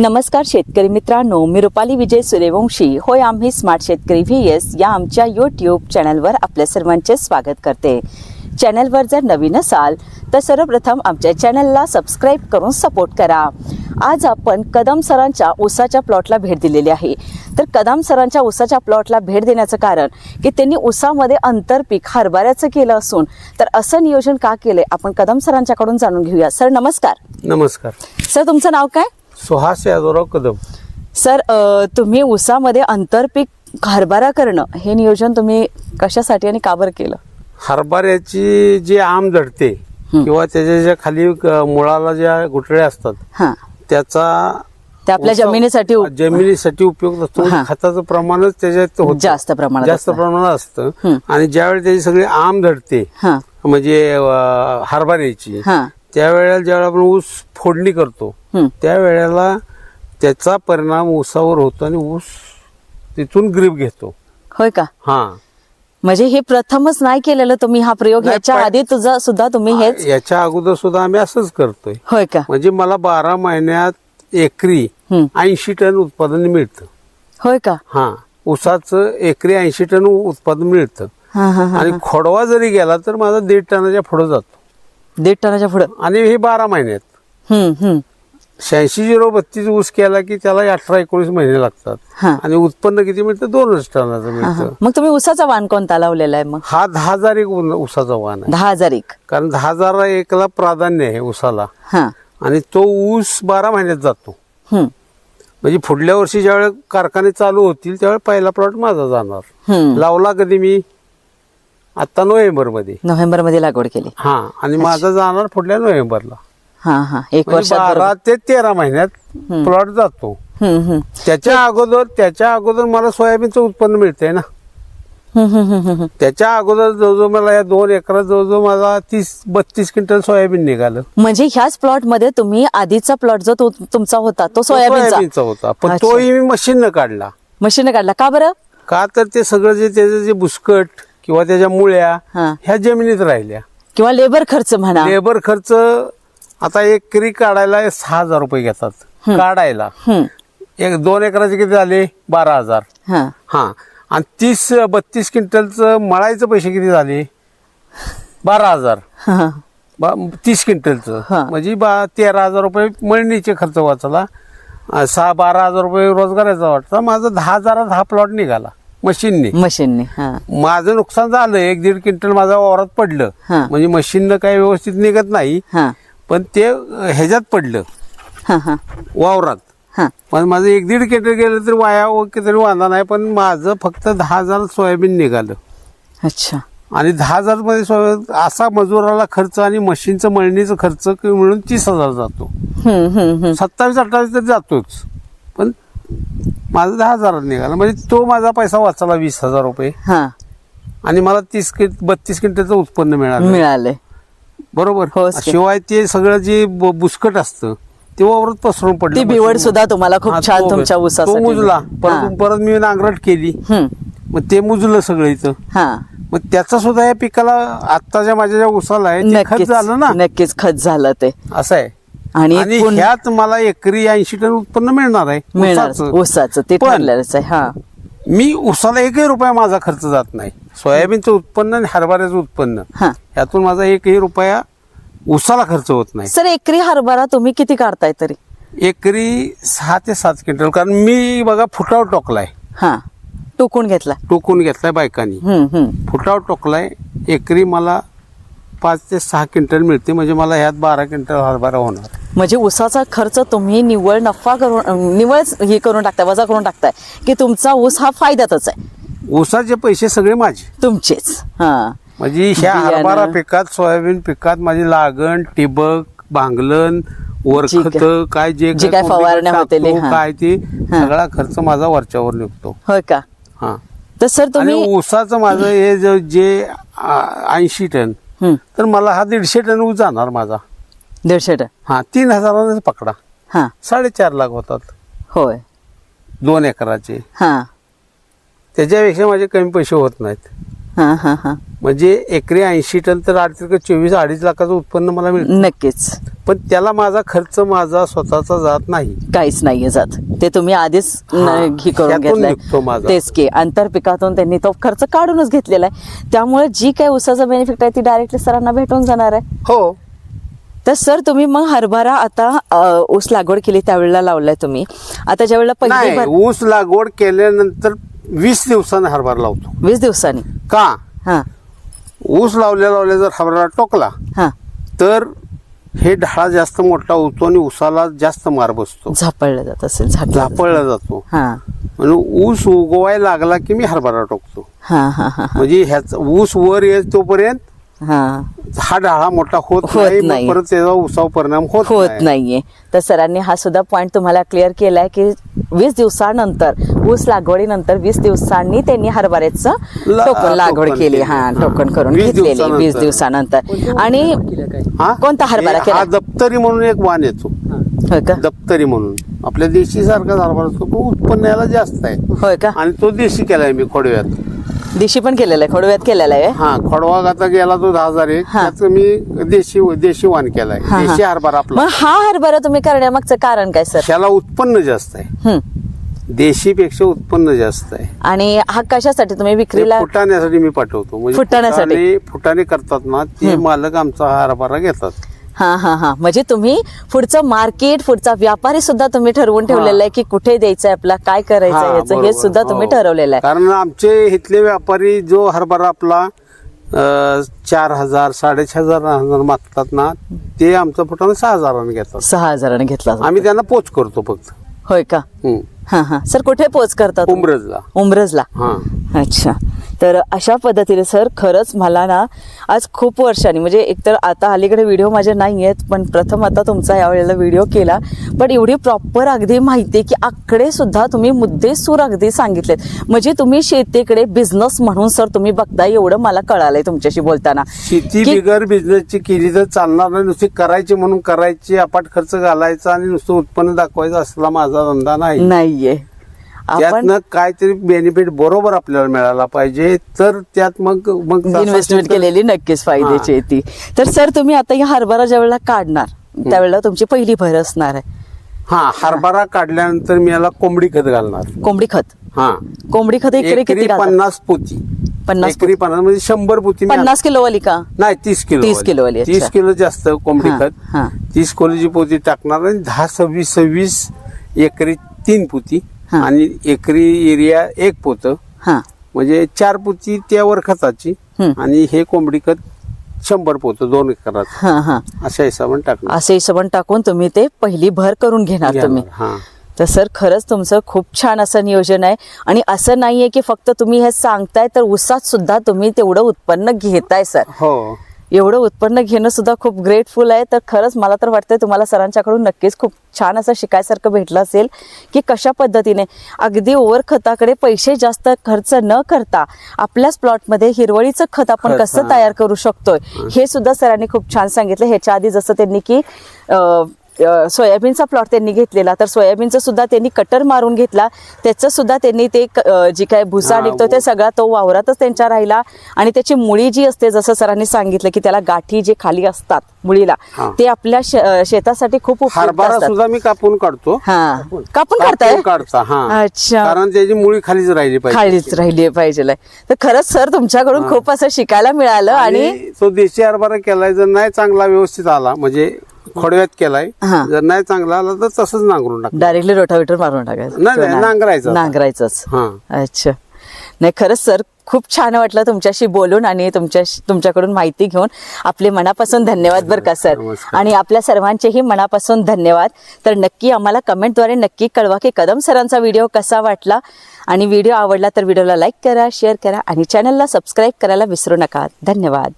नमस्कार शेतकरी मित्रांनो मी रुपाली विजय सूर्यवंशी. होय आम्ही स्मार्ट शेतकरी व्ही एस या आमच्या यूट्यूब चॅनलवर आपल्या सर्वांचे स्वागत करते. चॅनलवर जर नवीन असाल तर सर्वप्रथम आमच्या चॅनलला सबस्क्राईब करून सपोर्ट करा. आज आपण कदम सरांच्या ऊसाच्या प्लॉटला भेट दिलेली आहे. तर कदम सरांच्या ऊसाच्या प्लॉटला भेट देण्याचं कारण की त्यांनी ऊसामध्ये आंतरपीक हरभऱ्याचं केलं असून तर असं नियोजन का केलंय आपण कदम सरांच्याकडून जाणून घेऊया. सर नमस्कार. नमस्कार. सर तुमचं नाव काय? सुहास यादवराव कदम सर अ, तुम्ही ऊसामध्ये आंतरपीक हरभरा करणं हे नियोजन तुम्ही कशासाठी आणि का बरं केलं हरभऱ्याची जी आम जडते किंवा त्याच्या ज्या खाली मुळाला ज्या गुठळ्या असतात हां त्याचा ते आपल्या जमिनीसाठी उप- जमिनीसाठी उपयोग असतो हा. खताचं प्रमाणच त्याच्यात होतं. जास्त प्रमाणात जास्त असतं. प्रमाणात असतं. आणि ज्यावेळी त्याची सगळी आम धडते हां म्हणजे अ, हरभऱ्याची हां त्यावेळेला ज्यावेळेला आपण ऊस फोडणी करतो. त्यावेळेला त्याचा परिणाम ऊसावर होतो आणि ऊस तिथून ग्रीप घेतो. होय का? हा. म्हणजे हे प्रथमच नाही केलेलं तुम्ही हा प्रयोग याच्या आधी तुझा सुद्धा तुम्ही हेच? याच्या अगोदर सुद्धा आम्ही असंच करतोय. होय का? म्हणजे मला बारा महिन्यात एकरी हं. ऐंशी टन उत्पादन मिळतं. होय का? हा. ऊसाचं एकरी ऐंशी टन उत्पादन मिळतं. हां हां हां आणि खोडवा जरी गेला तर माझा दीड टनाच्या पुढे जातो. दीड टनाच्या पुढं. आणि हे बारा महिन्यात. शहाऐंशी झिरो बत्तीस ऊस केला की त्याला अठरा एकोणीस महिने लागतात. हां. आणि उत्पन्न किती मिळतं? दोनच टनाचं हां. मिळतं. मग तुम्ही ऊसाचा वाण कोणता लावलेला आहे मग? हा दहा हजार एक ऊन- ऊसाचा वाहन आहे. दहा हजार एक. कारण दहा हजार एकला प्राधान्य आहे ऊसाला. हां. आणि तो ऊस बारा महिन्यात जातो. हम्म. म्हणजे पुढल्या वर्षी ज्यावेळेस कारखाने चालू होतील त्यावेळेस पहिला प्लॉट माझा जाणार. हम्म. लावला कधी मी? आता नोव्हेंबरमध्ये नोव्हेंबरमध्ये लागवड केली. हा. आणि माझा जाणार पुढल्या नोव्हेंबरला. हां हां. एक म्हणजे वर्षात बारा बरोबर. ते तेरा महिन्यात प्लॉट जातो. हम्म हम्म. त्याच्या अगोदर त्याच्या अगोदर मला सोयाबीनचं उत्पन्न मिळतंय ना. हम्म, हम्म, हम्म, हम्म. त्याच्या अगोदर जवळजवळ मला या दोन एकरात जवळजवळ मला तीस बत्तीस क्विंटल सोयाबीन निघालं. म्हणजे ह्याच प्लॉटमध्ये तुम्ही आधीचा प्लॉट जो तो- तुमचा होता तो सोयाबीनचा? होता. पण अच्छा. तोही मी मशीननं काढला. मशीन काढला. का बरं? का तर ते सगळं जे त्याचं जे बुसकट किंवा त्याच्या मुळ्या हा. ह्या जमिनीत राहिल्या. किंवा लेबर खर्च म्हणा. लेबर खर्च आता एकरी काढायला सहा हजार रुपये घेतात. काढायला. एक दोन एकराचे किती झाले? बारा हजार. हा. हा. आणि तीस बत्तीस क्विंटलचं मळायचं पैसे किती झाले? बारा हजार. हा. तीस क्विंटलचं. म्हणजे बा तेरा हजार रुपये मळणीचे खर्च वाचला. सहा बारा हजार रुपये रोजगाराचा वाटता माझा दहा हजारात हा प्लॉट निघाला. मशीनने. मशीनने माझं नुकसान झालं. एक दीड क्विंटल माझ्या वावरात पडलं. म्हणजे मशीननं काही व्यवस्थित निघत नाही. पण ते ह्याच्यात पडलं. हा हा. वावरात. हा. पण माझं एक दीड क्विंटल गेलं तरी वाया वगैरे तरी वांधा नाही पण माझं फक्त दहा हजार सोयाबीन निघालं. अच्छा. आणि दहा हजारमध्ये सोयाबीन असा मजुराला खर्च आणि मशीनचं मळणीचं खर्च मिळून तीस हजार जातो. हम्म हम्म हम्म. सत्तावीस अठ्ठावीस तर जातोच. पण माझं दहा हजार निघाला. म्हणजे तो माझा पैसा वाचला वीस हजार रुपये. हा. आणि मला तीस कि बत्तीस क्विंटलचं उत्पन्न मिळालं. मिळाले बरोबर? की. शिवाय ते सगळं जे ब- बुसकट असतं ते वावरात पसरून पडलं ती बिवड सुद्धा तुम्हाला खूप हा, छान तो- तुमच्या तो ऊसासाठी मुजला. हा. परत परत मी नांगरट केली. हम्म. मग ते मुजलं सगळं इथं. हा. मग त्याचा सुद्धा या पिकाला आत्ताच्या माझ्या ज्या उसाला आहे ते खत नक्कीच. झालं ना? नक्कीच खत झालं ते. असं आहे. आणि आणि पुन- ह्यात मला एकरी ऐंशी टन उत्पन्न मिळणार आहे. मिळणार. ऊसाचं. ऊसाचं. ते पण ठरलेलंच आहे. हा. मी उसाला एकही रुपया माझा खर्च जात नाही. सोयाबीनचं उत्पन्न आणि हरभऱ्याचं उत्पन्न. हा. यातून माझा एकही रुपया उसाला खर्च होत नाही. सर एकरी हरभरा तुम्ही किती काढताय तरी? एकरी सहा ते सात क्विंटल. कारण मी बघा फुटावर टोकलाय. हा. टोकून घेतला टोकून घेतलाय बायकांनी. हम्म हम्म. फुटावर टोकलाय. एकरी मला पाच ते सहा क्विंटल मिळते. म्हणजे मला ह्यात बारा क्विंटल हरभरा होणार. म्हणजे उसाचा खर्च तुम्ही निव्वळ नफा करून अं, निव्वळ हे करून टाकताय वजा करून टाकताय की तुमचा ऊस हा फायद्यातच आहे. ऊसाचे पैसे सगळे माझे. तुमचेच. हा. म्हणजे ह्या बियाणं. हरभरा पिकात सोयाबीन पिकात माझी लागण ठिबक भांगलन वरखत काय- काय जे जे काय फवारण्या टाकतो, होतील, हा. काय ते. सगळा खर्च माझा वरच्यावर निघतो. होय का? हा. तर सर आणि तुम्ही ऊसाचं माझं हे जो- जे ऐंशी टन तर मला हा दीडशे टन ऊस जाणार माझा. दीडशे टन. हा तीन हजारानेच पकडा. हा. साडेचार लाख होतात. होय. दोन एकराचे. हा. त्याच्यापेक्षा माझे कमी पैसे होत नाहीत. हा हा हा. म्हणजे एकरी ऐंशी टन तर आठ चोवीस अडीच लाखाचं उत्पन्न मला मिळतं. नक्कीच. पण त्याला माझा खर्च माझा स्वतःचा जात नाही. काहीच नाहीये जात. ते तुम्ही आधीच न- हा. ही करून त्यातून निघतो माझा. घेतलंय तेच की आंतरपिकातून त्यांनी तो खर्च काढूनच घेतलेला आहे. त्यामुळे जी काही उसाचं बेनिफिट आहे ती डायरेक्टली सरांना भेटून जाणार आहे. हो. तर सर तुम्ही मग हरभरा आता अ, ऊस लागवड केली त्यावेळेला लावलाय तुम्ही. आता ज्यावेळेला पहिली नाही भर ऊस लागवड केल्यानंतर वीस दिवसाने हरभरा लावतो. वीस दिवसांनी? का? हा. ऊस लावल्या लावल्या जर हरभरा टोकला हा. तर हे ढाळा जास्त मोठा होतो आणि ऊसाला जास्त मार बसतो. झापळलं जात असेल जात. झापळला जातो. हा. म्हणून ऊस उगवायला लागला की मी हरभरा टोकतो. हा हा हा म्हणजे ह्याचा ऊस वर येत तोपर्यंत हा हा ढाळा मोठा होत होत नाही मग नाही. परत त्याचा उसाव परिणाम होत होत नाही. नाहीये तर सरांनी हा सुद्धा पॉईंट तुम्हाला क्लिअर केलाय की वीस दिवसानंतर ऊस लागवडीनंतर वीस दिवसांनी त्यांनी हरभऱ्याचं ला- टोकन लागवड टोकन केली केली. हा. टोकन करून वीस घेतलेली दिवसानंतर. वीस दिवसानंतर आणि हा? कोणता हरभरा हे- केला? हा दप्तरी म्हणून एक वाण येतो होय का दप्तरी म्हणून आपल्या देशी सारखा हरभरा असतो पण उत्पन्न याला जास्त आहे होय का आणि तो देशी केलाय मी खोडव्यात दिशी पण केलेला आहे खोडव्यात केलेला आहे. हा खोडवा आता गेला तो दहा हजार एक. हा. त्याच मी देशी देशी वाण केलाय. हा, हा. देशी हरभरा आपला. मग हा हरभरा तुम्ही करण्यामागचं कारण काय सर? त्याला उत्पन्न जास्त आहे. हम्म. देशीपेक्षा उत्पन्न जास्त आहे. आणि हा कशासाठी तुम्ही ते विक्रीला फुटाण्यासाठी मी पाठवतो. म्हणजे फुटाण्यासाठी? फुटाणे- फुटाणे करतात ना ते मालक आमचा हरभरा घेतात. हा हा हा म्हणजे तुम्ही पुढचं मार्केट पुढचा व्यापारी सुद्धा तुम्ही ठरवून ठेवलेलं आहे की कुठे द्यायचंय आपला काय करायचं हा, याचं हे. सुद्धा तुम्ही हो. ठरवलेलं आहे कारण आमचे इथले व्यापारी जो हरभरा आपला चार हजार साडेचार हजार हजार मागतात ना ते आमचं फुटाणं सहा हजाराने घेतात सहा हजाराने घेतला. आम्ही त्यांना पोच करतो फक्त होय का. हा हा. सर कुठे पोच करतात उमरजला. उमरजला. हा. अच्छा. तर अशा पद्धतीने सर खरंच मला ना आज खूप वर्षांनी म्हणजे एकतर आता अलीकडे व्हिडिओ माझे नाही आहेत पण प्रथम आता तुमचा यावेळेला व्हिडिओ केला. पण एवढी प्रॉपर अगदी माहिती आहे की आकडे सुद्धा तुम्ही मुद्देसूर अगदी सांगितलेत. म्हणजे तुम्ही शेतीकडे बिझनेस म्हणून सर तुम्ही बघताय एवढं मला कळालंय तुमच्याशी बोलताना. शेती की- बिगर बिझनेसची केली तर चालणार नाही. नुसती करायची म्हणून करायची अपाट खर्च घालायचा आणि नुसतं उत्पन्न दाखवायचं असला माझा धंदा नाही. नाहीये. आपण त्यातनं काहीतरी बेनिफिट बरोबर आपल्याला मिळाला पाहिजे तर त्यात मग मग इन्व्हेस्टमेंट केलेली नक्कीच फायद्याची आहे ती. तर सर तुम्ही आता या हरभरा ज्या वेळेला काढणार त्यावेळेला तुमची पहिली भर असणार आहे. हा हरभरा काढल्यानंतर मी याला कोंबडी खत घालणार. कोंबडी खत? हा. कोंबडी खत एकरी किती एकरी? पन्नास पोती. पन्नास एकरी पन्नास म्हणजे शंभर पोती मी पन्नास किलो वाली का? नाही तीस किलो 30 किलोवाली, अच्छा. तीस किलो जास्त कोंबडी हा, खत. हा. तीस किलोची पोती टाकणार आणि दहा सव्वीस सव्वीस एकरी तीन पोती हा. आणि एकरी एरिया एक पोत. हा. म्हणजे चार पोती त्यावर खताची हम्म. आणि हे कोंबडी खत शंभर पोत दोन एकरात हा हा. अशा हिशोबाने टाकणार. असे हिशोबन टाकून तुम्ही ते पहिली भर करून घेणार तुम्ही. हा. तर सर खरंच तुमचं खूप छान असं नियोजन आहे. आणि असं नाहीये की फक्त तुम्ही हे सांगताय तर उसात सुद्धा तुम्ही तेवढं उत्पन्न घेताय सर. हो. एवढं उत्पन्न घेणं सुद्धा खूप ग्रेटफुल आहे. तर खरंच मला तर वाटतंय तुम्हाला सरांच्याकडून नक्कीच खूप छान असं शिकायसारखं भेटलं असेल की कशा पद्धतीने अगदी ओव्हर खताकडे पैसे जास्त खर्च न करता आपल्याच प्लॉटमध्ये हिरवळीचं खत आपण कसं. तयार करू शकतोय हे. सुद्धा सरांनी खूप छान सांगितलं. ह्याच्या आधी जसं त्यांनी की सोयाबीनचा प्लॉट त्यांनी घेतलेला. तर सोयाबीनचं सुद्धा त्यांनी कटर मारून घेतला. त्याचं सुद्धा त्यांनी ते जी काय भुसा हा, निघतो ते सगळा तो वावरातच त्यांच्या राहिला. आणि त्याची मुळी जी असते जसं सरांनी सांगितलं की त्याला गाठी जे खाली असतात मुळीला हा. ते आपल्या शेतासाठी खूप सुद्धा मी कापून काढतो. हा. कापून काढताय? काढता हा. अच्छा. कारण त्याची मुळी खालीच राहिली पाहिजे. खालीच राहिली पाहिजे. तर खरंच सर तुमच्याकडून खूप असं शिकायला मिळालं आणि आणि तो देशी हरभरा केलाय जर नाही चांगला व्यवस्थित आला म्हणजे खोडव्यात केलाय. हा. जर नाही चांगला आला तर तसंच नांगरून टाक. डायरेक्टली रोटावेटर मारून टाकायचं. नाही, नाही, किंवा नांगरायचं. नांगरायचंच. हा. अच्छा. नाही खरंच सर खूप छान वाटलं तुमच्याशी बोलून आणि तुमच्या तुमच्याकडून माहिती घेऊन. आपले मनापासून धन्यवाद बरं का सर. नमस्कार. आणि आपल्या सर्वांचेही मनापासून धन्यवाद. तर नक्की आम्हाला कमेंटद्वारे नक्की कळवा की कदम सरांचा व्हिडिओ कसा वाटला. आणि व्हिडिओ आवडला तर व्हिडिओला लाईक करा शेअर करा आणि चॅनलला सबस्क्राईब करायला विसरू नका. धन्यवाद.